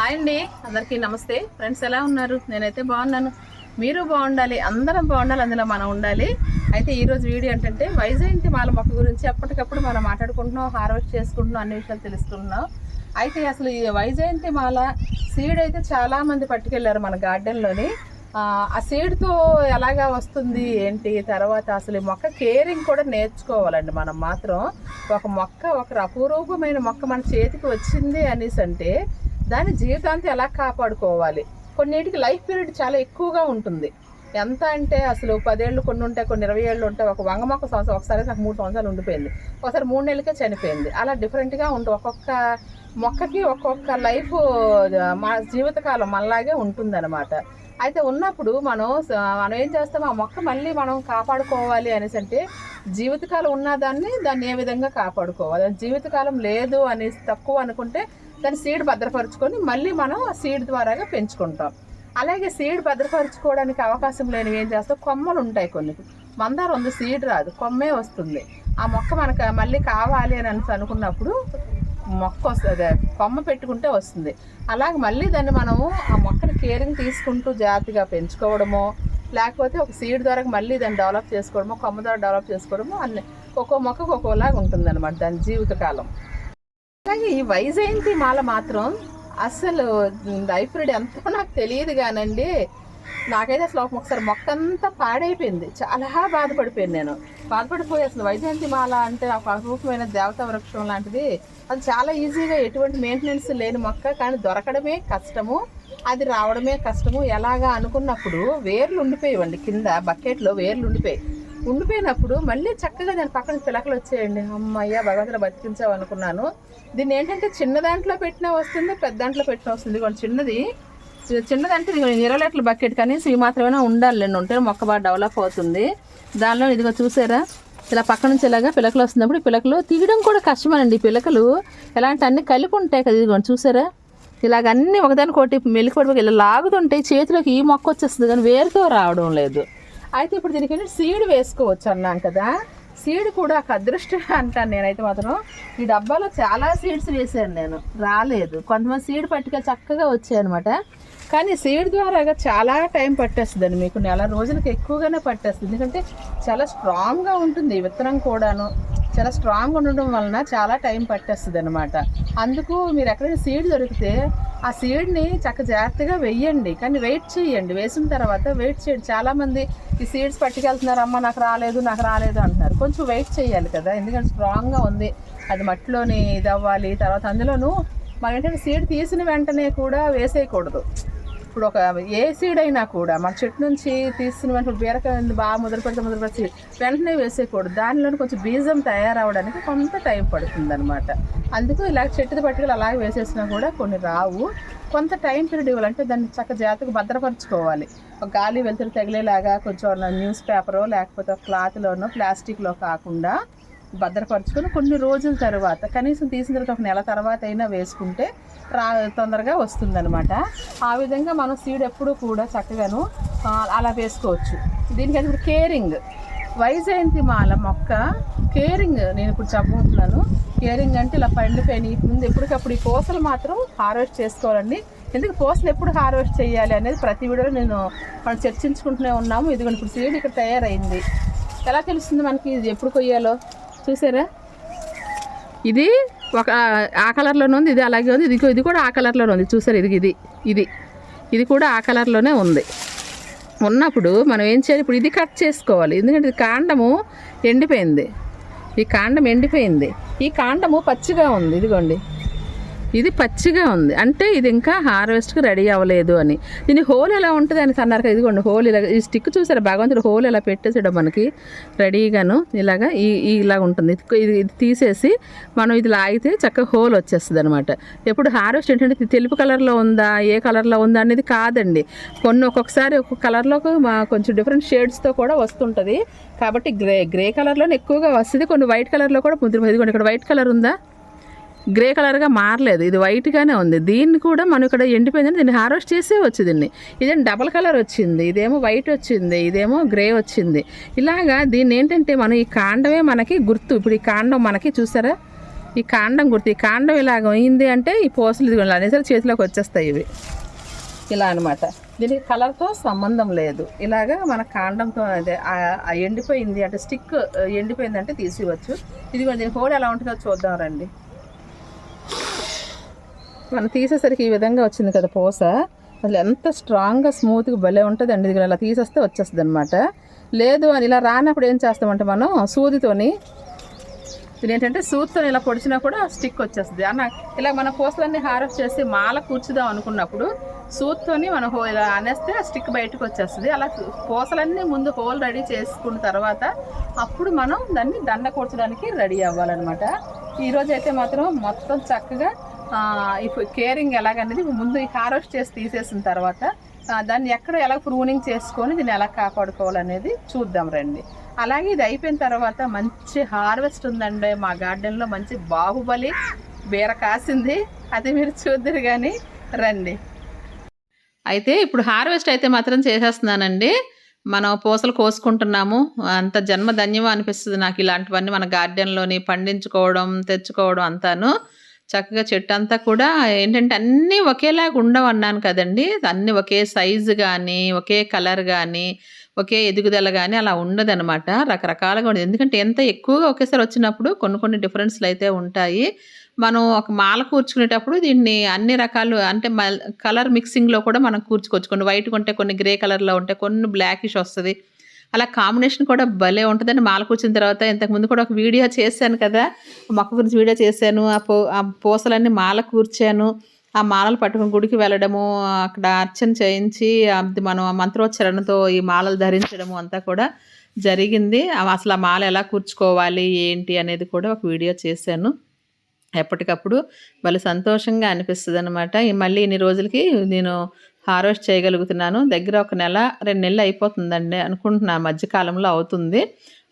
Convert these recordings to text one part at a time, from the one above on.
Hi అండి అందరికీ నమస్తే. ఫ్రెండ్స్ ఎలా ఉన్నారు? నేనైతే బాగున్నాను. మీరు బాగుండాలి అందరం బాగుండాలి అందులో మనం ఉండాలి. అయితే ఈరోజు వీడియో ఏంటంటే వైజయంతి మాల మొక్క గురించి ఎప్పటికప్పుడు మనం మాట్లాడుకుంటున్నాం హార్వెస్ట్ చేసుకుంటున్నాం అన్ని విషయాలు తెలుసుకుంటున్నాం. అయితే అసలు ఈ వైజయంతి మాల సీడ్ అయితే చాలామంది పట్టుకెళ్ళారు మన గార్డెన్లోని. ఆ ఆ సీడ్తో ఎలాగా వస్తుంది ఏంటి? తర్వాత అసలు ఈ మొక్క కేరింగ్ కూడా నేర్చుకోవాలండి మనం మాత్రం. ఒక మొక్క ఒక అపురూపమైన మొక్క మన చేతికి వచ్చింది అనేసి అంటే దాని జీవితాంతం ఎలా కాపాడుకోవాలి? కొన్నిటికి లైఫ్ పీరియడ్ చాలా ఎక్కువగా ఉంటుంది. ఎంత అంటే అసలు పదేళ్ళు కొన్ని ఉంటాయి కొన్ని ఇరవై ఏళ్ళు ఉంటాయి ఒక వంగ మొక్క సంవత్సరం ఒకసారి నాకు మూడు సంవత్సరాలు ఉండిపోయింది. ఒకసారి మూడు నెలలకే చనిపోయింది. అలా డిఫరెంట్గా ఉంటుంది. ఒక్కొక్క మొక్కకి ఒక్కొక్క లైఫ్ మా జీవితకాలం మనలాగే ఉంటుందన్నమాట. అయితే ఉన్నప్పుడు మనం మనం ఏం చేస్తాం? ఆ మొక్క మళ్ళీ మనం కాపాడుకోవాలి అనేసి అంటే జీవితకాలం ఉన్నదాన్ని దాన్ని ఏ విధంగా కాపాడుకోవాలి? జీవితకాలం లేదు అనేసి తక్కువ అనుకుంటే దాని సీడ్ భద్రపరుచుకొని మళ్ళీ మనం సీడ్ ద్వారాగా పెంచుకుంటాం. అలాగే సీడ్ భద్రపరుచుకోవడానికి అవకాశం లేనివి ఏం చేస్తాం? కొమ్మలు ఉంటాయి కొన్ని. మందారం ఉంది సీడ్ రాదు. కొమ్మే వస్తుంది. ఆ మొక్క మనకు మళ్ళీ కావాలి అని అనుకున్నప్పుడు మొక్క వస్తుంది కొమ్మ పెట్టుకుంటే వస్తుంది. అలాగే మళ్ళీ దాన్ని మనము ఆ మొక్కని కేరింగ్ తీసుకుంటూ జాగ్రత్తగా పెంచుకోవడమో లేకపోతే ఒక సీడ్ ద్వారా మళ్ళీ దాన్ని డెవలప్ చేసుకోవడమో కొమ్మ ద్వారా డెవలప్ చేసుకోవడమో అన్ని ఒక్కో మొక్కకు ఒక్కోలాగా ఉంటుందన్నమాట దాని జీవితకాలం కానీ ఈ వైజయంతి మాల మాత్రం? అసలు లైఫ్ ఎంతో నాకు తెలియదు కానండి. నాకైతే అసలు ఒకసారి మొక్క అంతా పాడైపోయింది. చాలా బాధపడిపోయాను నేను. బాధపడిపోయి అసలు వైజయంతి మాల అంటే ఒక అపరూపమైన దేవతా వృక్షం లాంటిది. అది చాలా ఈజీగా ఎటువంటి మెయింటెనెన్స్ లేని మొక్క కానీ దొరకడమే కష్టము. అది రావడమే కష్టము. ఎలాగా అనుకున్నప్పుడు వేర్లు ఉండిపోయేవండి. కింద బకెట్లో వేర్లు ఉండిపోయాయి. ఉండిపోయినప్పుడు మళ్ళీ చక్కగా దాని పక్కన పిలకలు వచ్చేయండి. అమ్మయ్య భగవంతుడు బతికించావు అనుకున్నాను దీన్ని ఏంటంటే చిన్న దాంట్లో పెట్టినా వస్తుంది పెద్ద దాంట్లో పెట్టినా వస్తుంది. ఇదిగోండి చిన్నది. చిన్నదంటే ఇది ఇరవై లీటర్ల బకెట్. కనీసం ఇవి మాత్రమే ఉండాలి. నేను ఉంటే మొక్క బాగా డెవలప్ అవుతుంది. దానిలో ఇదిగో చూసారా? ఇలా పక్క నుంచి ఇలాగా పిలకలు వస్తున్నప్పుడు పిలకలు తీయడం కూడా కష్టమేనండి. ఈ పిలకలు ఇలాంటి అన్ని కలిపి ఉంటాయి కదా ఇదిగోండి చూసారా? ఇలాగ అన్నీ ఒకదాని ఒకటి మెలికి పడిపోయి ఇలా లాగుతుంటే చేతిలోకి ఈ మొక్క వచ్చేస్తుంది. కానీ వేరుతో రావడం లేదు. అయితే ఇప్పుడు దీనికి సీడ్ వేసుకోవచ్చు అన్నాం కదా. సీడ్ కూడా ఒక అదృష్టం అంటాను నేనైతే మాత్రం. ఈ డబ్బాలో చాలా సీడ్స్ వేసాను నేను. రాలేదు. కొంతమంది సీడ్ పట్టుక చక్కగా వచ్చాయి అనమాట కానీ సీడ్ ద్వారాగా చాలా టైం పట్టేస్తుందండి మీకు. నెల రోజులకు ఎక్కువగానే పట్టేస్తుంది. ఎందుకంటే చాలా స్ట్రాంగ్గా ఉంటుంది విత్తనం కూడాను. చాలా స్ట్రాంగ్ ఉండడం వలన చాలా టైం పట్టేస్తుంది అనమాట అందుకు మీరు ఎక్కడైనా సీడ్ దొరికితే ఆ సీడ్ని చక్క జాగ్రత్తగా వెయ్యండి కానీ వెయిట్ చేయండి. వేసిన తర్వాత వెయిట్ చేయండి. చాలామంది ఈ సీడ్స్ పట్టుకెళ్తున్నారు అమ్మ నాకు రాలేదు నాకు రాలేదు అంటున్నారు. కొంచెం వెయిట్ చేయాలి కదా. ఎందుకంటే స్ట్రాంగ్గా ఉంది. అది మట్టిలోని ఇది అవ్వాలి. తర్వాత అందులోనూ మనం ఏంటంటే సీడ్ తీసిన వెంటనే కూడా వేసేయకూడదు. ఇప్పుడు ఒక ఏ సీడ్ అయినా కూడా మన చెట్టు నుంచి తీసిన వెంటనే బీరకాయ బాగా మొదలుపెడితే పెడితే పెడితే వెంటనే వేసేయకూడదు. దానిలో కొంచెం బీజం తయారవడానికి కొంత టైం పడుతుంది అనమాట అందుకు ఇలా చెట్టుది పట్టుకులు అలాగే వేసేసినా కూడా కొన్ని రావు. కొంత టైం పీరియడ్ ఇవ్వాలంటే దాన్ని చక్క జాగ్రత్తగా భద్రపరచుకోవాలి. ఒక గాలి వెలుతురు తగిలేలాగా కొంచెం న్యూస్ పేపరో లేకపోతే క్లాత్లోనో ప్లాస్టిక్లో కాకుండా భద్రపరచుకొని కొన్ని రోజుల తర్వాత కనీసం తీసిన తర్వాత ఒక నెల తర్వాత అయినా వేసుకుంటే రా తొందరగా వస్తుందనమాట ఆ విధంగా మనం సీడ్ ఎప్పుడు కూడా చక్కగాను అలా వేసుకోవచ్చు. దీనికైతే ఇప్పుడు కేరింగ్. వైజయంతి మాల మొక్క కేరింగ్ నేను ఇప్పుడు చెప్పబోతున్నాను. కేరింగ్ అంటే ఇలా పండిపోయినాయి ముందు ఎప్పటికప్పుడు ఈ పూసలు మాత్రం హార్వెస్ట్ చేసుకోవాలండి. ఎందుకు పూసలు ఎప్పుడు హార్వెస్ట్ చేయాలి అనేది ప్రతి వీడియోలో నేను మనం చర్చించుకుంటూనే ఉన్నాము. ఇదిగో ఇప్పుడు సీడ్ ఇక్కడ తయారైంది. ఎలా తెలుస్తుంది మనకి? ఇది ఎప్పుడు కొయ్యాలో? చూసారా? ఇది ఒక ఆ కలర్లోనే ఉంది ఇది అలాగే ఉంది ఇది ఇది కూడా ఆ కలర్లోనే ఉంది. చూసారు ఇది ఇది ఇది. ఇది కూడా ఆ కలర్లోనే ఉంది. ఉన్నప్పుడు మనం ఏం చేయాలి? ఇప్పుడు ఇది కట్ చేసుకోవాలి. ఎందుకంటే ఇది కాండము ఎండిపోయింది. ఈ కాండం ఎండిపోయింది. ఈ కాండము పచ్చిగా ఉంది ఇదిగోండి. ఇది పచ్చిగా ఉంది. అంటే ఇది ఇంకా హార్వెస్ట్కి రెడీ అవ్వలేదు అని. దీని హోల్ ఎలా ఉంటుంది అని అన్నారు కదా ఇదిగోండి హోల్ ఇలా ఈ స్టిక్ చూసారా? భగవంతుడు హోల్ ఎలా పెట్టేసాడు మనకి రెడీగాను ఇలాగా ఈ ఈ ఇలా ఉంటుంది. ఇది ఇది తీసేసి మనం ఇది లాగితే చక్కగా హోల్ వచ్చేస్తుంది అనమాట ఎప్పుడు హార్వెస్ట్ ఏంటంటే తెలుపు కలర్లో ఉందా ఏ కలర్లో ఉందా అనేది కాదండి. కొన్ని ఒక్కొక్కసారి ఒక్కొక్క కలర్లో మా కొంచెం డిఫరెంట్ షేడ్స్తో కూడా వస్తుంటుంది. కాబట్టి గ్రే గ్రే కలర్లోనే ఎక్కువగా వస్తుంది. కొన్ని వైట్ కలర్లో కూడా ముద్ర ఇదిగోండి ఇక్కడ వైట్ కలర్ ఉందా? గ్రే కలర్గా మారలేదు. ఇది వైట్గానే ఉంది. దీన్ని కూడా మనం ఇక్కడ ఎండిపోయిందని దీన్ని హార్వెస్ట్ చేసే వచ్చి దీన్ని. ఇదేం డబల్ కలర్ వచ్చింది. ఇదేమో వైట్ వచ్చింది. ఇదేమో గ్రే వచ్చింది. ఇలాగా దీన్ని ఏంటంటే మనం ఈ కాండమే మనకి గుర్తు. ఇప్పుడు ఈ కాండం మనకి చూసారా? ఈ కాండం గుర్తు. ఈ కాండం ఇలాగ అయింది అంటే ఈ పోసలు ఇదిగో అనేసరి చేతిలోకి వచ్చేస్తాయి ఇవి. ఇలా అనమాట దీనికి కలర్తో సంబంధం లేదు. ఇలాగా మన కాండంతో అదే ఎండిపోయింది అంటే స్టిక్ ఎండిపోయిందంటే తీసివచ్చు ఇదిగో దీని హోల్ ఎలా ఉంటుందో చూద్దాం రండి. మనం తీసేసరికి ఈ విధంగా వచ్చింది కదా పూస. అసలు ఎంత స్ట్రాంగ్గా స్మూత్గా భలే ఉంటుంది అండి ఇది ఇలా తీసేస్తే వచ్చేస్తుంది అనమాట లేదు అని ఇలా రానప్పుడు ఏం చేస్తామంటే మనం సూదితోని ఇది ఏంటంటే సూత్తో ఇలా పొడిచినా కూడా స్టిక్ వచ్చేస్తుంది. అన్న ఇలా మన పూసలన్నీ హార్వెస్ట్ చేసి మాల కూర్చుదాం అనుకున్నప్పుడు సూత్తోని మనం హో ఇలా అనేస్తే ఆ స్టిక్ బయటకు వచ్చేస్తుంది. అలా పూసలన్నీ ముందు హోల్ రెడీ చేసుకున్న తర్వాత అప్పుడు మనం దాన్ని దండ కూర్చడానికి రెడీ అవ్వాలన్నమాట. ఈరోజు అయితే మాత్రం మొత్తం చక్కగా ఇప్పుడు కేరింగ్ ఎలాగనేది ముందు ఈ హార్వెస్ట్ చేసి తీసేసిన తర్వాత దాన్ని ఎక్కడ ఎలా ప్రూనింగ్ చేసుకొని దీన్ని ఎలా కాపాడుకోవాలనేది చూద్దాం రండి. అలాగే ఇది అయిపోయిన తర్వాత మంచి హార్వెస్ట్ ఉందండి. మా గార్డెన్లో మంచి బాహుబలి బీర కాసింది. అది మీరు చూద్దరు కానీ రండి. అయితే ఇప్పుడు హార్వెస్ట్ అయితే మాత్రం చేసేస్తున్నానండి. మనం పూసలు కోసుకుంటున్నాము. అంత జన్మ ధన్యం అనిపిస్తుంది నాకు ఇలాంటివన్నీ మన గార్డెన్లోని పండించుకోవడం తెచ్చుకోవడం అంతాను. చక్కగా చెట్టు అంతా కూడా ఏంటంటే అన్నీ ఒకేలాగా ఉండవు అన్నాను కదండి. అన్నీ ఒకే సైజు కానీ ఒకే కలర్ కానీ ఒకే ఎదుగుదల కానీ అలా ఉండదన్నమాట. రకరకాలుగా ఉండదు. ఎందుకంటే ఎంత ఎక్కువగా ఒకేసారి వచ్చినప్పుడు కొన్ని కొన్ని డిఫరెన్స్లు అయితే ఉంటాయి. మనం ఒక మాల కూర్చుకునేటప్పుడు దీన్ని అన్ని రకాలు అంటే మల్ కలర్ మిక్సింగ్లో కూడా మనం కూర్చుకోవచ్చు. కొన్ని వైట్ ఉంటే కొన్ని గ్రే కలర్లో ఉంటే కొన్ని బ్లాకిష్ వస్తుంది. అలా కాంబినేషన్ కూడా భలే ఉంటుందండి. మాల కూర్చున్న తర్వాత ఇంతకుముందు కూడా ఒక వీడియో చేశాను కదా. మొక్క గురించి వీడియో చేశాను. ఆ పో ఆ పూసలన్నీ మాల కూర్చాను. ఆ మాలలు పట్టుకుని గుడికి వెళ్ళడము అక్కడ అర్చన చేయించి అది మనం ఆ మంత్రోచ్చరణతో ఈ మాలలు ధరించడము అంతా కూడా జరిగింది. అసలు ఆ మాల ఎలా కూర్చుకోవాలి ఏంటి అనేది కూడా ఒక వీడియో చేశాను. ఎప్పటికప్పుడు భలే సంతోషంగా అనిపిస్తుంది అనమాట మళ్ళీ ఇన్ని రోజులకి నేను హార్వెస్ట్ చేయగలుగుతున్నాను. దగ్గర ఒక నెల రెండు నెలలు అయిపోతుందండి అనుకుంటున్నా. మధ్యకాలంలో అవుతుంది.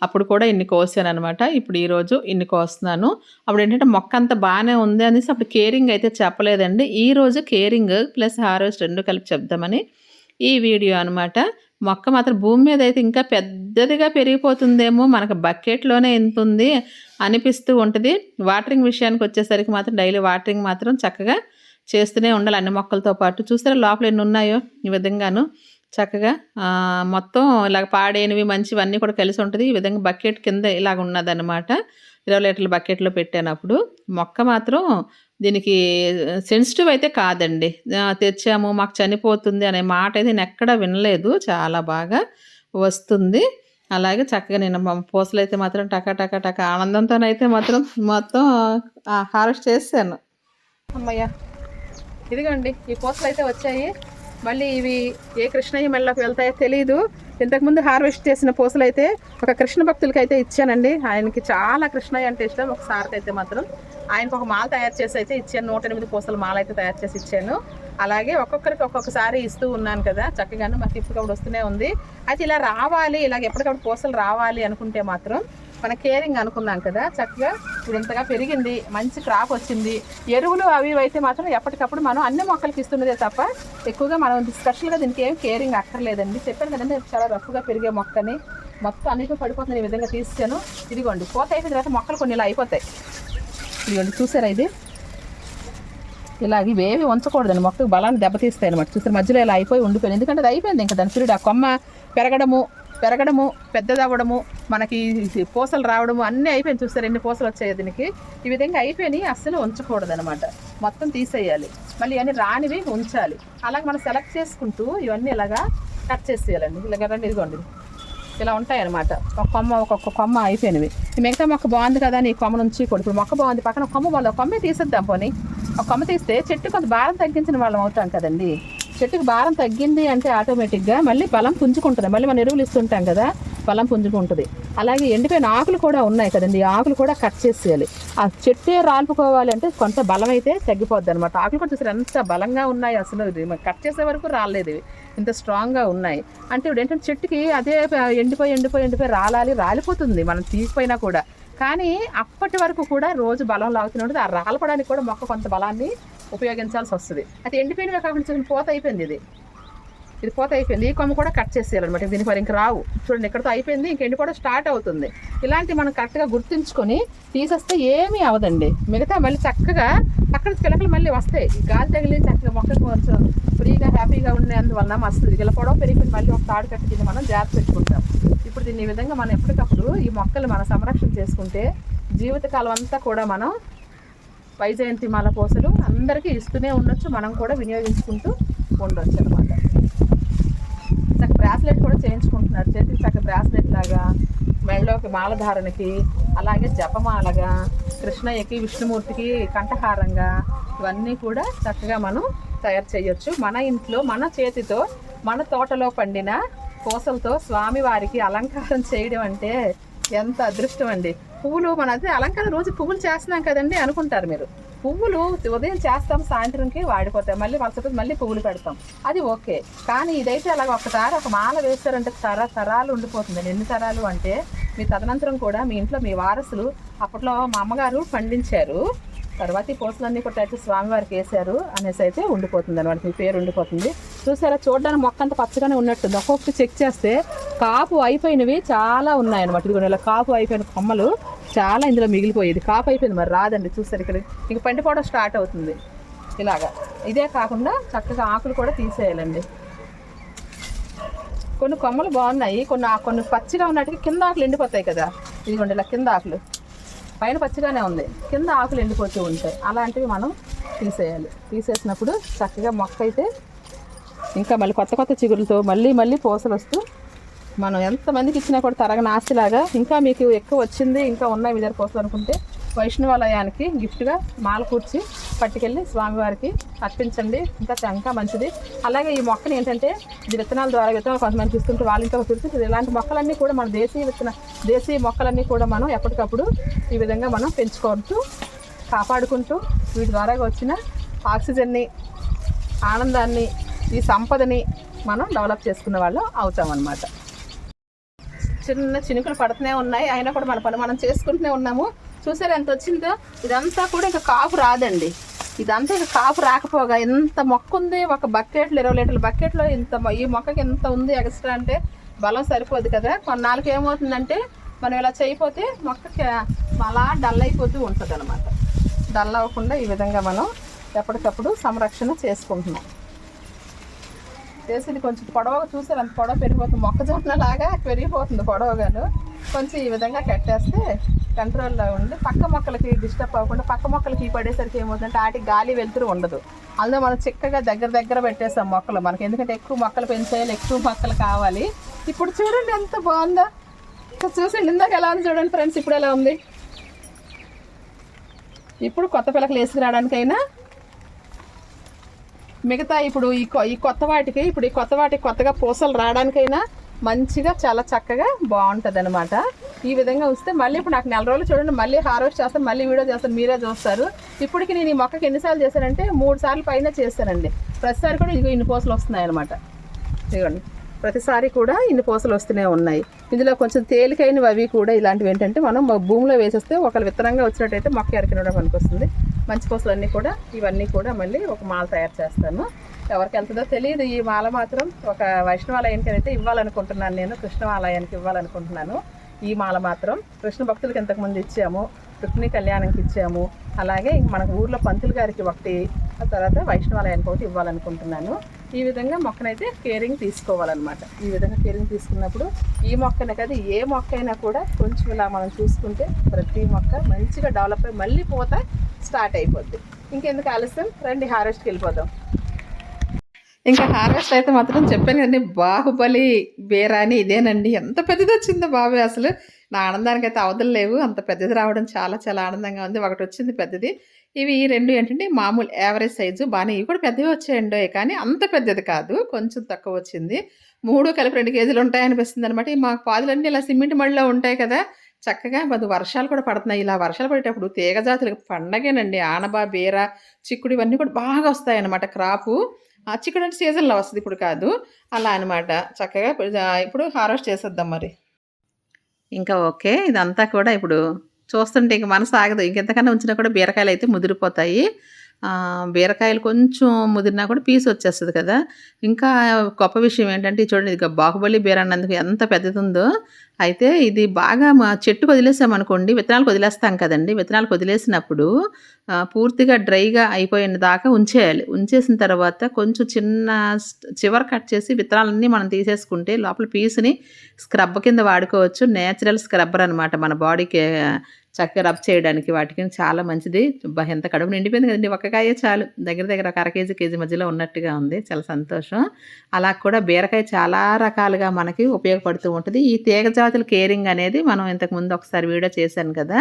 అప్పుడు కూడా ఇన్ని కోసాను అనమాట ఇప్పుడు ఈరోజు ఇన్ని కోస్తున్నాను. అప్పుడు ఏంటంటే మొక్క అంత బాగానే ఉంది అనేసి అప్పుడు కేరింగ్ అయితే చెప్పలేదండి. ఈ రోజు కేరింగ్ ప్లస్ హార్వెస్ట్ రెండు కలిపి చెప్దామని ఈ వీడియో అనమాట మొక్క మాత్రం భూమి మీద అయితే ఇంకా పెద్దదిగా పెరిగిపోతుందేమో మనకు బకెట్లోనే ఎంత ఉంది అనిపిస్తూ ఉంటుంది. వాటరింగ్ విషయానికి వచ్చేసరికి మాత్రం డైలీ వాటరింగ్ మాత్రం చక్కగా చేస్తూనే ఉండాలి అన్ని మొక్కలతో పాటు. చూస్తారా లోపల ఎన్ని ఉన్నాయో? ఈ విధంగాను చక్కగా మొత్తం ఇలాగ పాడైనవి మంచివి అన్నీ కూడా కలిసి ఉంటుంది. ఈ విధంగా బకెట్ కింద ఇలాగ ఉన్నదన్నమాట. ఇరవై లీటర్ల బకెట్లో పెట్టాను అప్పుడు. మొక్క మాత్రం దీనికి సెన్సిటివ్ అయితే కాదండి. తెచ్చాము మాకు చనిపోతుంది అనే మాట అయితే నేను ఎక్కడా వినలేదు. చాలా బాగా వస్తుంది. అలాగే చక్కగా నేను పూసలు అయితే మాత్రం టకా టకా టకా ఆనందంతోనైతే మాత్రం మొత్తం హార్వెస్ట్ చేశాను. అమ్మయ్య. ఇదిగోండి ఈ పూసలు అయితే వచ్చాయి. మళ్ళీ ఇవి ఏ కృష్ణయ్య మెళ్ళకి వెళ్తాయో తెలియదు ఇంతకుముందు హార్వెస్ట్ చేసిన పూసలు అయితే ఒక కృష్ణ భక్తులకి అయితే ఇచ్చానండి. ఆయనకి చాలా కృష్ణయ్య అంటే ఇష్టం ఒక సార్కి అయితే మాత్రం. ఆయనకు ఒక మాల తయారు చేసి అయితే ఇచ్చాను. నూట ఎనిమిది పూసల మాల అయితే తయారు చేసి ఇచ్చాను. అలాగే ఒక్కొక్కరికి ఒక్కొక్కసారి ఇస్తూ ఉన్నాను కదా చక్కగాను మాకు ఇప్పటికప్పుడు వస్తూనే ఉంది. అయితే ఇలా రావాలి ఇలాగ ఎప్పటికప్పుడు పూసలు రావాలి అనుకుంటే మాత్రం మన కేరింగ్ అనుకున్నాం కదా చక్కగా ఇప్పుడు ఇంతగా పెరిగింది మంచి క్రాప్ వచ్చింది. ఎరువులు అవి అయితే మాత్రం ఎప్పటికప్పుడు మనం అన్ని మొక్కలకి ఇస్తున్నదే తప్ప ఎక్కువగా మనం స్పెషల్గా దీనికి ఏం కేరింగ్ అక్కర్లేదండి. చెప్పాను కదండి చాలా రఫ్గా పెరిగే మొక్కని మొత్తం అన్నిటి పడిపోతుంది ఈ విధంగా తీసాను ఇదిగోండి పోత అయిపోయిన తర్వాత మొక్కలు కొన్ని ఇలా అయిపోతాయి. ఇదిగోండి చూసారా ఇది? ఇలా ఇవేవి ఉంచకూడదండి మొక్కకు బలాన్ని దెబ్బతీస్తాయి అనమాట చూసారు మధ్యలో ఇలా అయిపోయి ఉండిపోయింది. ఎందుకంటే అది అయిపోయింది ఇంకా దాని సూర్యుడు ఆ కొమ్మ పెరగడము పెరగడము పెద్దదవ్వడము మనకి పూసలు రావడము అన్నీ అయిపోయింది చూస్తారు ఎన్ని పూసలు వచ్చాయి దీనికి? ఈ విధంగా అయిపోయినాయి. అస్సలు ఉంచకూడదు అనమాట మొత్తం తీసేయాలి. మళ్ళీ ఇవన్నీ రానివి ఉంచాలి. అలాగే మనం సెలెక్ట్ చేసుకుంటూ ఇవన్నీ ఇలాగా కట్ చేసేయాలండి. ఇలాగ రండి ఇదిగోండి. ఇలా ఉంటాయి అనమాట ఒక కొమ్మ ఒక్కొక్క కొమ్మ అయిపోయినవి. మిగతా మొక్క బాగుంది కదా నీ కొమ్మ నుంచి కొడు. ఇప్పుడు మొక్క బాగుంది పక్కన ఒక కొమ్మ వాళ్ళు కొమ్మే తీసేద్దాం పోనీ. ఒక కొమ్మ తీస్తే చెట్టు కొంత భారం తగ్గించిన వాళ్ళం అవుతాం కదండి. చెట్టుకి భారం తగ్గింది అంటే ఆటోమేటిక్గా మళ్ళీ బలం పుంజుకుంటుంది. మళ్ళీ మనం ఎరువులు ఇస్తుంటాం కదా బలం పుంజుకుంటుంది. అలాగే ఎండిపోయిన ఆకులు కూడా ఉన్నాయి కదండి ఆకులు కూడా కట్ చేసేయాలి. ఆ చెట్టే రాలుపుకోవాలి అంటే కొంత బలం అయితే తగ్గిపోద్ది అనమాట ఆకులు కూడా చూసారు ఎంత బలంగా ఉన్నాయి అసలు ఇది. కట్ చేసే వరకు రాలేదు ఇవి. ఇంత స్ట్రాంగ్గా ఉన్నాయి. అంటే ఇప్పుడు ఏంటంటే చెట్టుకి అదే ఎండిపోయి ఎండిపోయి ఎండిపోయి రాలాలి రాలిపోతుంది మనం తీసిపోయినా కూడా. కానీ అప్పటి వరకు కూడా రోజు బలం లాగుతూనే ఉంటుంది ఆ రాలపడానికి కూడా మొక్క కొంత బలాన్ని ఉపయోగించాల్సి వస్తుంది. అయితే ఎండిపోయినగా కాకుండా చూసిన పోత అయిపోయింది ఇది. ఇది పూత అయిపోయింది. ఈ కొమ్మ కూడా కట్ చేసేయాలన్నమాట. దీని మరి ఇంక రావు. చూడండి ఇక్కడతో అయిపోయింది. ఇంక ఎండి కూడా స్టార్ట్ అవుతుంది. ఇలాంటి మనం కరెక్ట్గా గుర్తుంచుకొని తీసేస్తే ఏమీ అవదండి. మిగతా మళ్ళీ చక్కగా అక్కడ పిలకలు మళ్ళీ వస్తాయి. ఈ గాలి తగిలి చక్కగా మొక్కలు కొంచెం ఫ్రీగా హ్యాపీగా ఉండేందువలన మస్తు ఇలా పొడవ పెరిగిపోయి మళ్ళీ ఒక తాడు కట్టి దీన్ని మనం జాగ్రత్త పెట్టుకుంటాం. ఇప్పుడు దీన్ని ఈ విధంగా మనం ఎప్పటికప్పుడు ఈ మొక్కలు మనం సంరక్షణ చేసుకుంటే జీవితకాలం అంతా కూడా మనం వైజయంతి మాల పూసలు అందరికీ ఇస్తూనే ఉండొచ్చు మనం కూడా వినియోగించుకుంటూ ఉండొచ్చు అనమాట చక్క బ్రాస్లెట్ కూడా చేయించుకుంటున్నారు. చేతికి చక్క బ్రాస్లెట్ లాగా మెడలోకి మాలధారణకి అలాగే జపమాలగా కృష్ణయ్యకి విష్ణుమూర్తికి కంఠహారంగా ఇవన్నీ కూడా చక్కగా మనం తయారు చేయొచ్చు. మన ఇంట్లో మన చేతితో మన తోటలో పండిన పూసలతో స్వామివారికి అలంకారం చేయడం అంటే ఎంత అదృష్టం అండి. పువ్వులు మన అదే అలంకారం రోజు పువ్వులు చేస్తున్నాం కదండి అనుకుంటారు మీరు. పువ్వులు ఉదయం చేస్తాం సాయంత్రంకి వాడిపోతాయి మళ్ళీ మరుసటి మళ్ళీ పువ్వులు పెడతాం. అది ఓకే. కానీ ఇదైతే అలా ఒకసారి ఒక మాల వేస్తారంటే తర తరాలు ఉండిపోతుంది. ఎన్ని తరాలు అంటే మీ తదనంతరం కూడా మీ ఇంట్లో మీ వారసులు అప్పట్లో మా అమ్మగారు పండించారు. తర్వాత ఈ పూసలన్నీ కూడా అయితే స్వామివారికి వేశారు అనేసి అయితే ఉండిపోతుంది అనమాట మీ పేరు ఉండిపోతుంది. చూసారా చూడడానికి మొక్క అంత పచ్చగానే ఉన్నట్టుంది. ఒక్కొక్కటి చెక్ చేస్తే కాపు అయిపోయినవి చాలా ఉన్నాయన్నమాట. ఇదిగో ఇలా కాపు అయిపోయిన కొమ్మలు చాలా ఇందులో మిగిలిపోయేది. కాపు అయిపోయింది మరి రాదండి చూస్తారు ఇక్కడ. ఇంక పండిపోవడం స్టార్ట్ అవుతుంది. ఇలాగా. ఇదే కాకుండా చక్కగా ఆకులు కూడా తీసేయాలండి. కొన్ని కొమ్మలు బాగున్నాయి. కొన్ని కొన్ని పచ్చిగా ఉన్నట్టుగా కింద ఆకులు ఎండిపోతాయి కదా. ఇదిగోండి ఇలా కింద ఆకులు. పైన పచ్చిగానే ఉంది. కింద ఆకులు ఎండిపోతూ ఉంటాయి. అలాంటివి మనం తీసేయాలి. తీసేసినప్పుడు చక్కగా మొక్క అయితే ఇంకా మళ్ళీ కొత్త కొత్త చిగురులతో మళ్ళీ మళ్ళీ పూసలు వస్తూ మనం ఎంతమందికి ఇచ్చినా కూడా తరగని ఆస్తిలాగా ఇంకా మీకు ఎక్కువ వచ్చింది ఇంకా ఉన్నాయి మీ దగ్గర కోసం అనుకుంటే వైష్ణవాలయానికి గిఫ్ట్గా మాల కూర్చి పట్టుకెళ్ళి స్వామివారికి అర్పించండి. ఇంకా ఇంకా మంచిది. అలాగే ఈ మొక్కని ఏంటంటే ఇది విత్తనాల ద్వారా విత్తనాలు కొంతమంది తీసుకుంటే వాళ్ళ ఇంట్లో తిరుగుతుంది ఇలాంటి మొక్కలన్నీ కూడా మన దేశీయ విత్తన దేశీయ మొక్కలన్నీ కూడా మనం ఎప్పటికప్పుడు ఈ విధంగా మనం పెంచుకుంటూ కాపాడుకుంటూ వీటి ద్వారా వచ్చిన ఆక్సిజన్ని ఆనందాన్ని ఈ సంపదని మనం డెవలప్ చేసుకున్న వాళ్ళు అవుతామన్నమాట. చిన్న చినుకులు పడుతూనే ఉన్నాయి. అయినా కూడా మన పని మనం చేసుకుంటూనే ఉన్నాము. చూసారు ఎంత వచ్చిందో? ఇదంతా కూడా ఇంకా కాపు రాదండి. ఇదంతా ఇంకా కాపు రాకపోగా ఎంత మొక్క ఉంది? ఒక బకెట్లు ఇరవై లీటర్ల బకెట్లో ఇంత ఈ మొక్కకి ఎంత ఉంది ఎక్స్ట్రా అంటే బలం సరిపోదు కదా. కొన్నాళ్ళకి ఏమవుతుందంటే మనం ఇలా చేయకపోతే మొక్కకి అలా డల్ అయిపోతూ ఉంటుంది అనమాట డల్ అవ్వకుండా ఈ విధంగా మనం ఎప్పటికప్పుడు సంరక్షణ చేసుకుంటున్నాం. చేసి ఇది కొంచెం పొడవగా చూసారు అంత పొడవ పెరిగిపోతుంది. మొక్కజొన్న లాగా పెరిగిపోతుంది పొడవగాను. కొంచెం ఈ విధంగా కట్టేస్తే కంట్రోల్లో ఉండి పక్క మొక్కలకి డిస్టర్బ్ అవ్వకుండా పక్క మొక్కలకి పడేసరికి ఏమవుతుందంటే వాటికి గాలి వెలుతురు ఉండదు. అందులో మనం చిక్కగా దగ్గర దగ్గర పెట్టేస్తాం మొక్కలు మనకి. ఎందుకంటే ఎక్కువ మొక్కలు పెంచేయాలి ఎక్కువ మొక్కలు కావాలి. ఇప్పుడు చూడండి ఎంత బాగుందో. ఇక్కడ చూసండి ఇందాక ఎలా ఉంది చూడండి ఫ్రెండ్స్ ఇప్పుడు ఎలా ఉంది? ఇప్పుడు కొత్త పిల్లకలు వేసుకురావడానికైనా మిగతా ఇప్పుడు ఈ కొ- ఈ కొత్త వాటికి ఇప్పుడు ఈ కొత్త వాటికి కొత్తగా పూసలు రావడానికైనా మంచిగా చాలా చక్కగా బాగుంటుంది అనమాట ఈ విధంగా వస్తే మళ్ళీ ఇప్పుడు నాకు నెల రోజులు చూడండి మళ్ళీ హార్వెస్ట్ చేస్తాను మళ్ళీ వీడియో చేస్తాను మీరే చూస్తారు. ఇప్పటికి నేను ఈ మొక్కకి ఎన్నిసార్లు చేశానంటే మూడు సార్లు పైన చేశానండి ప్రతిసారి కూడా ఇదిగో ఇన్ని పూసలు వస్తున్నాయి అనమాట ఇదిగోండి. ప్రతిసారి కూడా ఇన్ని పూసలు వస్తూనే ఉన్నాయి. ఇందులో కొంచెం తేలికైనవి అవి కూడా ఇలాంటివి ఏంటంటే మనం భూమిలో వేసేస్తే ఒకళ్ళు విత్తనంగా వచ్చినట్టయితే మొక్క ఎరకినడం పనికొస్తుంది. మంచి పూసలు అన్నీ కూడా ఇవన్నీ కూడా మళ్ళీ ఒక మాల తయారు చేస్తాను. ఎవరికి వెళ్తుందో తెలియదు ఈ మాల మాత్రం ఒక వైష్ణవాలయానికి అయితే ఇవ్వాలనుకుంటున్నాను నేను కృష్ణవాలయానికి ఇవ్వాలనుకుంటున్నాను. ఈ మాల మాత్రం కృష్ణ భక్తులకి ఇంతకుముందు ఇచ్చాము రుక్మిణి కళ్యాణంకి ఇచ్చాము. అలాగే మనకు ఊర్లో పంతులు గారికి ఒకటి ఆ తర్వాత వైష్ణవాలయానికి ఒకటి ఇవ్వాలనుకుంటున్నాను. ఈ విధంగా మొక్కనైతే కేరింగ్ తీసుకోవాలన్నమాట. ఈ విధంగా కేరింగ్ తీసుకున్నప్పుడు ఈ మొక్కనే కాదు ఏ మొక్క అయినా కూడా కొంచెం ఇలా మనం చూసుకుంటే ప్రతి మొక్క మంచిగా డెవలప్ అయ్యి మళ్ళీ పోత స్టార్ట్ అయిపోద్ది. ఇంకెందుకు ఆలస్యం? రండి హార్వెస్ట్కి వెళ్ళిపోదాం. ఇంకా హార్వెస్ట్ అయితే మాత్రం చెప్పాను కదండి బాహుబలి బేరాని ఇదేనండి. ఎంత పెద్దది వచ్చిందో బాబు అసలు. నా ఆనందానికి అయితే అవధులు లేవు. అంత పెద్దది రావడం చాలా చాలా ఆనందంగా ఉంది. ఒకటి వచ్చింది పెద్దది. ఇవి ఈ రెండు ఏంటంటే మామూలు యావరేజ్ సైజు. బాగానే ఇవి కూడా పెద్దవి వచ్చాయండి కానీ అంత పెద్దది కాదు. కొంచెం తక్కువ వచ్చింది. మూడు కలిపి రెండు కేజీలు ఉంటాయనిపిస్తుంది అనమాట మా పాదులన్నీ ఇలా సిమెంట్ మడిలో ఉంటాయి కదా. చక్కగా మరి వర్షాలు కూడా పడుతున్నాయి. ఇలా వర్షాలు పడేటప్పుడు తీగజాతులకు పండగేనండి. ఆనబా బీర చిక్కుడు ఇవన్నీ కూడా బాగా వస్తాయి అన్నమాట క్రాపు. ఆ చిక్కుడు అంటే సీజన్లో వస్తుంది. ఇప్పుడు కాదు. అలా అనమాట చక్కగా ఇప్పుడు హార్వెస్ట్ చేసేద్దాం మరి. ఇంకా ఓకే ఇదంతా కూడా ఇప్పుడు చూస్తుంటే ఇంక మనసు ఆగదు. ఇంకెంతకన్నా ఉంచినా కూడా బీరకాయలు అయితే ముదిరిపోతాయి. బీరకాయలు కొంచెం ముదిరినా కూడా పీస్ వచ్చేస్తుంది కదా. ఇంకా గొప్ప విషయం ఏంటంటే ఇది చూడండి ఇది బాహుబలి బీర అన్నందుకు ఎంత పెద్దది ఉందో అయితే ఇది బాగా మా చెట్టుకు వదిలేసామనుకోండి విత్తనాలకు వదిలేస్తాం కదండి. విత్తనాలకు వదిలేసినప్పుడు పూర్తిగా డ్రైగా అయిపోయిన దాకా ఉంచేయాలి. ఉంచేసిన తర్వాత కొంచెం చిన్న చివర కట్ చేసి విత్తనాలన్నీ మనం తీసేసుకుంటే లోపల పీస్ని స్క్రబ్ కింద వాడుకోవచ్చు. నేచురల్ స్క్రబ్బర్ అనమాట మన బాడీకి చక్కగా రబ్ చేయడానికి వాటికి చాలా మంచిది. ఎంత కడుపు నిండిపోయింది కదండి. ఒక్కకాయే చాలు. దగ్గర దగ్గర ఒక అర కేజీ కేజీ మధ్యలో ఉన్నట్టుగా ఉంది. చాలా సంతోషం. అలా కూడా బీరకాయ చాలా రకాలుగా మనకి ఉపయోగపడుతూ ఉంటుంది. ఈ తీగ జాతుల కేరింగ్ అనేది మనం ఇంతకుముందు ఒకసారి వీడియో చేశాను కదా.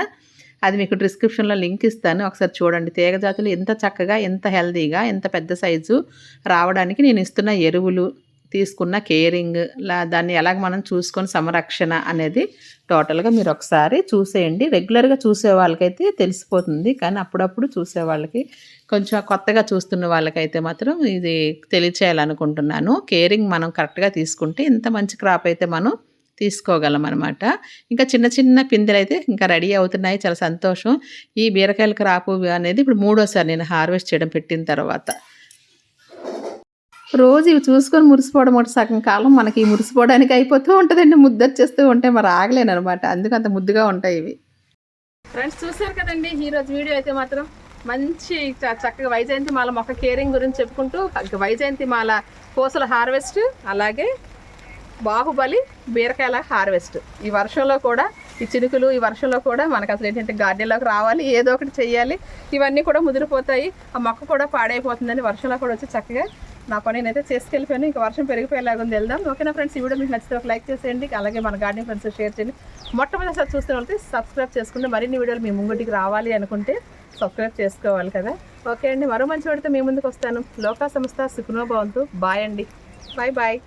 అది మీకు డిస్క్రిప్షన్లో లింక్ ఇస్తాను. ఒకసారి చూడండి. తీగ జాతులు ఎంత చక్కగా ఎంత హెల్తీగా ఎంత పెద్ద సైజు రావడానికి నేను ఇస్తున్న ఎరువులు తీసుకున్న కేరింగ్ లా దాన్ని ఎలాగ మనం చూసుకొని సంరక్షణ అనేది టోటల్గా మీరు ఒకసారి చూసేయండి. రెగ్యులర్గా చూసే వాళ్ళకైతే తెలిసిపోతుంది. కానీ అప్పుడప్పుడు చూసే వాళ్ళకి కొంచెం కొత్తగా చూస్తున్న వాళ్ళకైతే మాత్రం ఇది తెలియచేయాలనుకుంటున్నాను. కేరింగ్ మనం కరెక్ట్గా తీసుకుంటే ఇంత మంచి క్రాప్ అయితే మనం తీసుకోగలం అనమాట ఇంకా చిన్న చిన్న పిందెలు అయితే ఇంకా రెడీ అవుతున్నాయి. చాలా సంతోషం. ఈ బీరకాయల క్రాపు అనేది ఇప్పుడు మూడోసారి నేను హార్వెస్ట్ చేయడం పెట్టిన తర్వాత. రోజు ఇవి చూసుకొని మురిసిపోవడం ఒకటి సగం కాలం మనకి ఈ మురిసిపోవడానికి అయిపోతూ ఉంటుందండి. ముద్దొచ్చేస్తూ ఉంటే మరి ఆగలేను అనమాట అందుకు అంత ముద్దుగా ఉంటాయి ఇవి. ఫ్రెండ్స్ చూసారు కదండి ఈ రోజు వీడియో అయితే మాత్రం మంచి చ- చక్కగా వైజయంతి మాల మొక్క కేరింగ్ గురించి చెప్పుకుంటూ వైజయంతి మాల కోసల హార్వెస్ట్ అలాగే బాహుబలి బీరకాయల హార్వెస్ట్. ఈ వర్షంలో కూడా ఈ చినుకులు ఈ వర్షంలో కూడా మనకు అసలు ఏంటంటే గార్డెన్లోకి రావాలి ఏదో ఒకటి చేయాలి ఇవన్నీ కూడా ముదిరిపోతాయి. ఆ మొక్క కూడా పాడైపోతుందని వర్షంలో కూడా వచ్చి చక్కగా నా పని నేనైతే చేసుకెళ్ళిపోయాను. ఇంకా వర్షం పెరిగిపోయేలాగా ఉంది. వెళ్దాం. ఓకేనా ఫ్రెండ్స్? ఈ వీడియో మీకు నచ్చితే ఒక లైక్ చేసేయండి. అలాగే మన గార్డెన్ ఫ్రెండ్స్ షేర్ చేయండి. మొట్టమొదటిసారి చూస్తున్న వాళ్ళకి సబ్స్క్రైబ్ చేసుకుంటే మరిన్ని వీడియోలు మీ ముంగటికి రావాలి అనుకుంటే సబ్స్క్రైబ్ చేసుకోవాలి కదా. ఓకే అండి. మరో మంచి పడితే మీ ముందుకు వస్తాను. లోకా సంస్థ సుఖనో భవంతు. బాయ్ అండి. Bye bye.